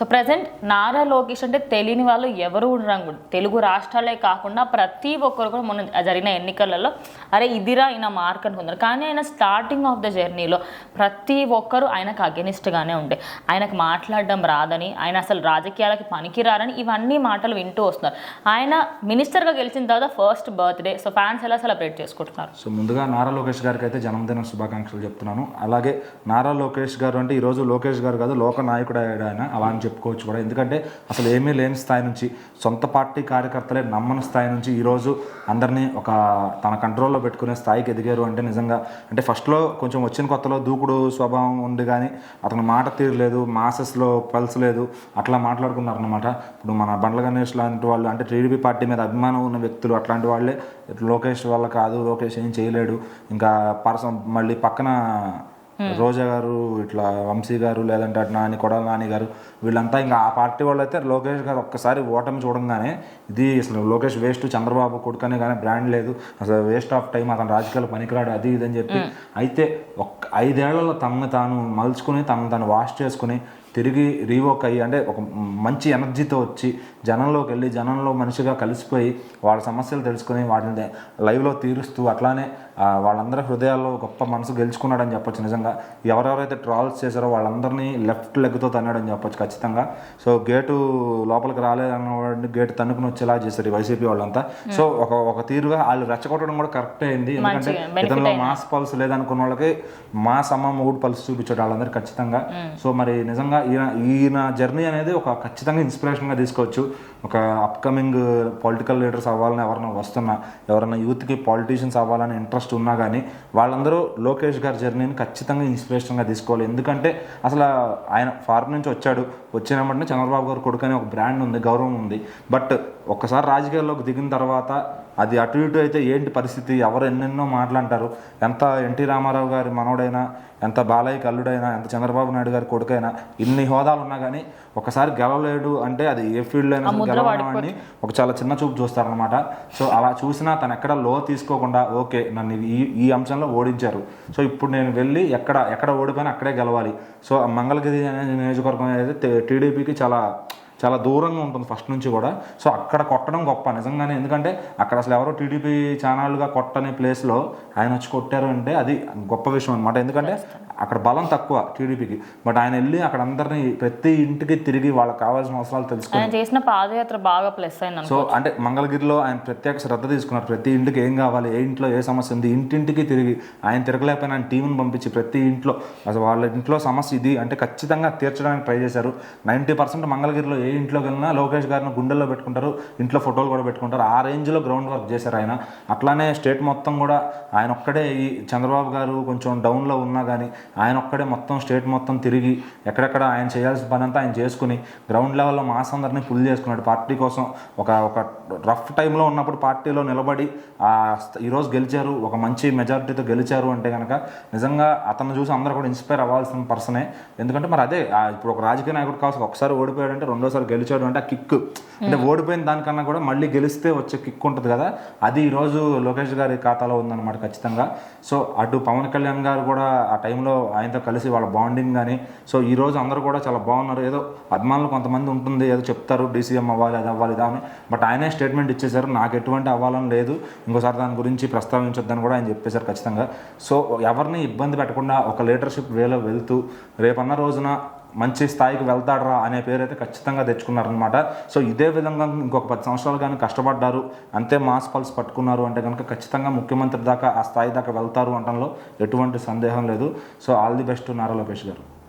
So present Nara Lokesh అంటే తెలియని వాళ్ళు ఎవరు ఉండరు తెలుగు రాష్ట్రాలే కాకుండా ప్రతి ఒక్కరు కూడా మొన్న జరిగిన ఎన్నికలలో అరే ఇదిరా ఆయన మార్క్ అనుకున్నారు కానీ ఆయన స్టార్టింగ్ ఆఫ్ ద జర్నీలో ప్రతి ఒక్కరు ఆయనకు అగెనిస్ట్గానే ఉండే. ఆయనకు మాట్లాడడం రాదని ఆయన అసలు రాజకీయాలకి పనికిరారని ఇవన్నీ మాటలు వింటూ వస్తున్నారు. ఆయన మినిస్టర్గా గెలిచిన తర్వాత ఫస్ట్ బర్త్డే సో ఫ్యాన్స్ ఎలా సెలబ్రేట్ చేసుకుంటున్నారు? సో ముందుగా నారా లోకేష్ గారికి అయితే జన్మదిన శుభాకాంక్షలు చెప్తున్నాను. అలాగే నారా లోకేష్ గారు అంటే ఈరోజు లోకేష్ గారు కాదు లోక నాయకుడు ఆయన. అలా అని చెప్పుకోవచ్చు కూడా. ఎందుకంటే అసలు ఏమీ లేని స్థాయి నుంచి సొంత పార్టీ కార్యకర్తలే నమ్మని స్థాయి నుంచి ఈరోజు అందరినీ ఒక తన కంట్రోల్లో పెట్టుకునే స్థాయికి ఎదిగారు అంటే నిజంగా అంటే ఫస్ట్లో కొంచెం వచ్చిన కొత్తలో దూకుడు స్వభావం ఉంది కానీ అతను మాట తీరలేదు మాసెస్లో పల్స్ లేదు అట్లా మాట్లాడుకున్నారు అనమాట ఇప్పుడు మన బండ్ల గణేష్ లాంటి వాళ్ళు అంటే టీడీపీ పార్టీ మీద అభిమానం ఉన్న వ్యక్తులు అట్లాంటి వాళ్ళే లోకేష్ వల్ల కాదు లోకేష్ ఏం చేయలేడు ఇంకా పర్సన్ మళ్ళీ పక్కన రోజా గారు ఇట్లా వంశీ గారు లేదంటే అటు నాని కొడాల నాని గారు వీళ్ళంతా ఇంకా ఆ పార్టీ వాళ్ళు అయితే లోకేష్ గారు ఒక్కసారి ఓటమి చూడంగానే ఇది అసలు లోకేష్ వేస్ట్ చంద్రబాబు కొడుకనే కానీ బ్రాండ్ లేదు. అసలు వేస్ట్ ఆఫ్ టైం అతను రాజకీయాలు పనికిరాడు అది ఇది అని చెప్పి అయితే ఒక్క ఐదేళ్ళలో తనను తాను మలుచుకుని తనను తాను వాష్ చేసుకుని తిరిగి రీవోక్ అయ్యి అంటే ఒక మంచి ఎనర్జీతో వచ్చి జనంలోకి వెళ్ళి జనంలో మనిషిగా కలిసిపోయి వాళ్ళ సమస్యలు తెలుసుకుని వాటిని లైవ్లో తీరుస్తూ అట్లానే వాళ్ళందరి హృదయాల్లో గొప్ప మనసు గెలుచుకున్నాడని చెప్పొచ్చు. నిజంగా ఎవరెవరైతే ట్రాల్స్ చేశారో వాళ్ళందరినీ లెఫ్ట్ లెగ్తో తన్నాడని చెప్పొచ్చు ఖచ్చితంగా. సో గేటు లోపలికి రాలేదన్న గేటు తన్నుకుని వచ్చేలా చేశారు వైసీపీ వాళ్ళంతా. సో ఒక ఒక తీరుగా వాళ్ళు రెచ్చగొట్టడం కూడా కరెక్ట్ అయింది. ఎందుకంటే ఇతనిలో మాస్ పల్స్ లేదనుకున్న వాళ్ళకి మాస్ అమ్మ మూడు పల్స్ చూపించాడు వాళ్ళందరూ ఖచ్చితంగా. సో మరి నిజంగా ఈయన ఈయన జర్నీ అనేది ఒక ఖచ్చితంగా ఇన్స్పిరేషన్గా తీసుకోవచ్చు. ఒక అప్కమింగ్ పొలిటికల్ లీడర్స్ అవ్వాలని ఎవరైనా వస్తున్నా ఎవరైనా యూత్కి పాలిటీషియన్స్ అవ్వాలని ఇంట్రెస్ట్ ఉన్నా కానీ వాళ్ళందరూ లోకేష్ గారి జర్నీని ఖచ్చితంగా ఇన్స్పిరేషన్గా తీసుకోవాలి. ఎందుకంటే అసలు ఆయన ఫారెన్ నుంచి వచ్చాడు. వచ్చిన వెంటనే చంద్రబాబు గారు కొడుకు అనే ఒక బ్రాండ్ ఉంది గౌరవం ఉంది. బట్ ఒక్కసారి రాజకీయాల్లోకి దిగిన తర్వాత అది అటు ఇటు అయితే ఏంటి పరిస్థితి? ఎవరు ఎన్నెన్నో మాట్లాంటారు ఎంత ఎన్టీ రామారావు గారి మనవడైనా ఎంత బాలయ్య కల్లుడైనా ఎంత చంద్రబాబు నాయుడు గారి కొడుకైనా ఇన్ని హోదాలు ఉన్నా కానీ ఒకసారి గెలవలేడు అంటే అది ఏ ఫీల్డ్ అయినా సరే గెలవని ఒక చాలా చిన్న చూపు చూస్తారనమాట సో అలా చూసినా తను ఎక్కడ లో తీసుకోకుండా ఓకే నన్ను ఈ ఈ అంశంలో ఓడించారు. సో ఇప్పుడు నేను వెళ్ళి ఎక్కడ ఎక్కడ ఓడిపోయినా అక్కడే గెలవాలి. సో మంగళగిరి నియోజకవర్గం అనేది టీడీపీకి చాలా చాలా దూరంగా ఉంటుంది ఫస్ట్ నుంచి కూడా. సో అక్కడ కొట్టడం గొప్ప నిజంగానే. ఎందుకంటే అక్కడ అసలు ఎవరో టీడీపీ ఛానల్గా కొట్టని ప్లేస్లో ఆయన వచ్చి కొట్టారు అంటే అది గొప్ప విషయం అనమాట ఎందుకంటే అక్కడ బలం తక్కువ టీడీపీకి. బట్ ఆయన వెళ్ళి అక్కడ అందరినీ ప్రతి ఇంటికి తిరిగి వాళ్ళకి కావాల్సిన అవసరాలు తెలుసుకుని చేసిన పాదయాత్ర బాగా ప్లస్ అయింది సో అంటే మంగళగిరిలో ఆయన ప్రత్యేక శ్రద్ధ తీసుకున్నారు. ప్రతి ఇంటికి ఏం కావాలి ఏ ఇంట్లో ఏ సమస్య ఉంది ఇంటింటికి తిరిగి ఆయన తిరగలేకపోయినా ఆయన టీంని పంపించి ప్రతి ఇంట్లో అసలు వాళ్ళ ఇంట్లో సమస్య ఇది అంటే ఖచ్చితంగా తీర్చడానికి ట్రై చేశారు. నైంటీ పర్సెంట్ మంగళగిరిలో ఏ ఇంట్లోకి వెళ్ళినా లోకేష్ గారిని గుండెల్లో పెట్టుకుంటారు ఇంట్లో ఫోటోలు కూడా పెట్టుకుంటారు. ఆ రేంజ్లో గ్రౌండ్ వర్క్ చేశారు ఆయన. అట్లానే స్టేట్ మొత్తం కూడా ఆయన ఒక్కడే ఈ చంద్రబాబు గారు కొంచెం డౌన్లో ఉన్నా కానీ ఆయన ఒక్కడే మొత్తం స్టేట్ మొత్తం తిరిగి ఎక్కడెక్కడ ఆయన చేయాల్సిన పని అంతా ఆయన చేసుకుని గ్రౌండ్ లెవెల్లో మాస్ అందరినీ పుల్ చేసుకున్నాడు. పార్టీ కోసం ఒక ఒక రఫ్ టైంలో ఉన్నప్పుడు పార్టీలో నిలబడి ఈరోజు గెలిచారు ఒక మంచి మెజారిటీతో గెలిచారు అంటే కనుక నిజంగా అతను చూసి అందరూ కూడా ఇన్స్పైర్ అవ్వాల్సిన పర్సనే. ఎందుకంటే మరి అదే ఆ ఇప్పుడు ఒక రాజకీయ నాయకుడు కావచ్చు ఒకసారి ఓడిపోయాడు అంటే రెండోసారి గెలిచాడు అంటే ఆ కిక్ అంటే ఓడిపోయిన దానికన్నా కూడా మళ్ళీ గెలిస్తే వచ్చే కిక్ ఉంటుంది కదా. అది ఈరోజు లోకేష్ గారి ఖాతాలో ఉందన్నమాట ఖచ్చితంగా. సో అటు పవన్ కళ్యాణ్ గారు కూడా ఆ టైంలో ఆయనతో కలిసి వాళ్ళ బాండింగ్ కానీ సో ఈ రోజు అందరూ కూడా చాలా బాగున్నారు. ఏదో అభిమానులు కొంతమంది ఉంటుంది ఏదో చెప్తారు డీసీఎం అవ్వాలి అది అవ్వాలి ఇదా అని. బట్ ఆయనే స్టేట్మెంట్ ఇచ్చేశారు. నాకు ఎటువంటి అవ్వాలని లేదు. ఇంకోసారి దాని గురించి ప్రస్తావించొద్దని కూడా ఆయన చెప్పేశారు ఖచ్చితంగా. సో ఎవరిని ఇబ్బంది పెట్టకుండా ఒక లీడర్షిప్ వేలో వెళ్తూ రేపన్న రోజున మంచి స్థాయికి వెళ్తాడరా అనే పేరు అయితే ఖచ్చితంగా తెచ్చుకున్నారనమాట సో ఇదే విధంగా ఇంకొక పది సంవత్సరాలు కానీ కష్టపడ్డారు అంతే మాస్ పల్స్ పట్టుకున్నారు అంటే కనుక ఖచ్చితంగా ముఖ్యమంత్రి దాకా ఆ స్థాయి దాకా వెళ్తారు అనడంలో ఎటువంటి సందేహం లేదు. So all the best Nara Lokesh గారు.